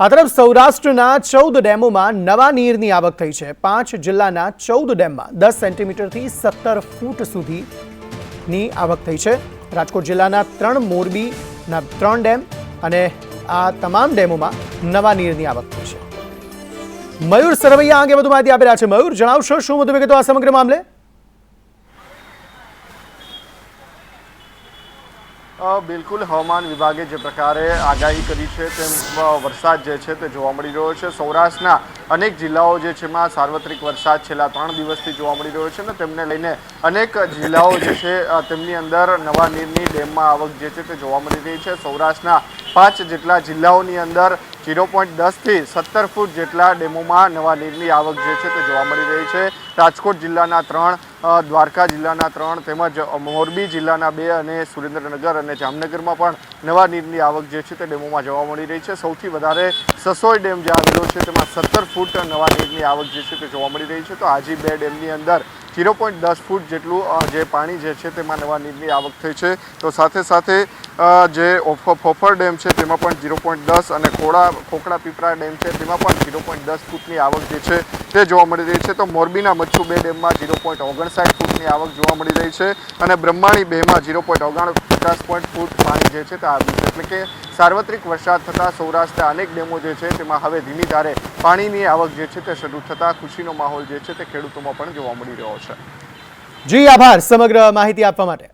આ તરફ સૌરાષ્ટ્રના ચૌદ ડેમોમાં નવા નીરની આવક થઈ છે. પાંચ જિલ્લાના ચૌદ ડેમમાં દસ સેન્ટીમીટરથી સત્તર ફૂટ સુધીની આવક થઈ છે. રાજકોટ જિલ્લાના ત્રણ મોરબીના ત્રણ ડેમ અને આ તમામ ડેમોમાં નવા નીરની આવક થઈ છે. મયુર સરવૈયા અંગે વધુ માહિતી આપી રહ્યા છે. મયુર, જણાવશો શું વધુ વિગતો આ સમગ્ર મામલે? બિલકુલ, હવામાન વિભાગે જે પ્રકારે આગાહી કરી છે તેમ વરસાદ જે છે તે જોવા મળી રહ્યો છે. સૌરાષ્ટ્રના અનેક જિલ્લાઓ જે છે એમાં સાર્વત્રિક વરસાદ છેલ્લા ત્રણ દિવસથી જોવા મળી રહ્યો છે ને તેમને લઈને અનેક જિલ્લાઓ જે છે તેમની અંદર નવા નીરની ડેમમાં આવક જે છે તે જોવા મળી રહી છે. સૌરાષ્ટ્રના પાંચ જેટલા જિલ્લાઓની અંદર ઝીરો પોઈન્ટ દસથી સત્તર ફૂટ જેટલા ડેમોમાં નવા નીરની આવક જે છે તે જોવા મળી રહી છે. રાજકોટ જિલ્લાના ત્રણ દ્વારકા જિલ્લાના ત્રણ તેમજ મોરબી જિલ્લાના બે અને સુરેન્દ્રનગર અને જામનગરમાં પણ નવા નીરની આવક જે છે તે ડેમોમાં જોવા મળી રહી છે. સૌથી વધારે સસોઈ ડેમ જે આવેલો છે તેમાં સત્તર ફૂટ નવા નીરની આવક જે છે તે જોવા મળી રહી છે. તો આજી બે ડેમની અંદર ઝીરો પોઈન્ટ દસ ફૂટ જેટલું જે પાણી જે છે તેમાં નવા નીરની આવક થઈ છે. તો સાથે સાથે જે ફોફર ડેમ છે, તેમાં પણ ઝીરો પોઈન્ટ દસ અને ખોડા ખોખડા પીપળા ડેમ છે, તેમાં પણ ઝીરો પોઈન્ટ દસ ફૂટની આવક જે છે, તે જોવા મળી રહી છે. તો મોરબીના મચ્છુ બે ડેમમાં ઝીરો પોઈન્ટ ઓગણસાઠ ફૂટની આવક જોવા મળી રહી છે અને બ્રહ્માણી બેમાં ઝીરો પોઈન્ટ ઓગણ પચાસ પોઈન્ટ ફૂટ પાણી જે છે તે આવ્યું છે. એટલે કે સાર્વત્રિક વરસાદ થતાં સૌરાષ્ટ્રના અનેક ડેમો જે છે, તેમાં હવે ધીમી ધારે પાણીની આવક જે છે તે શરૂ થતાં ખુશીનો માહોલ જે છે તે ખેડૂતોમાં પણ જોવા મળી રહ્યો છે. જી, આભાર. સમગ્ર માહિતી આપવા માટે.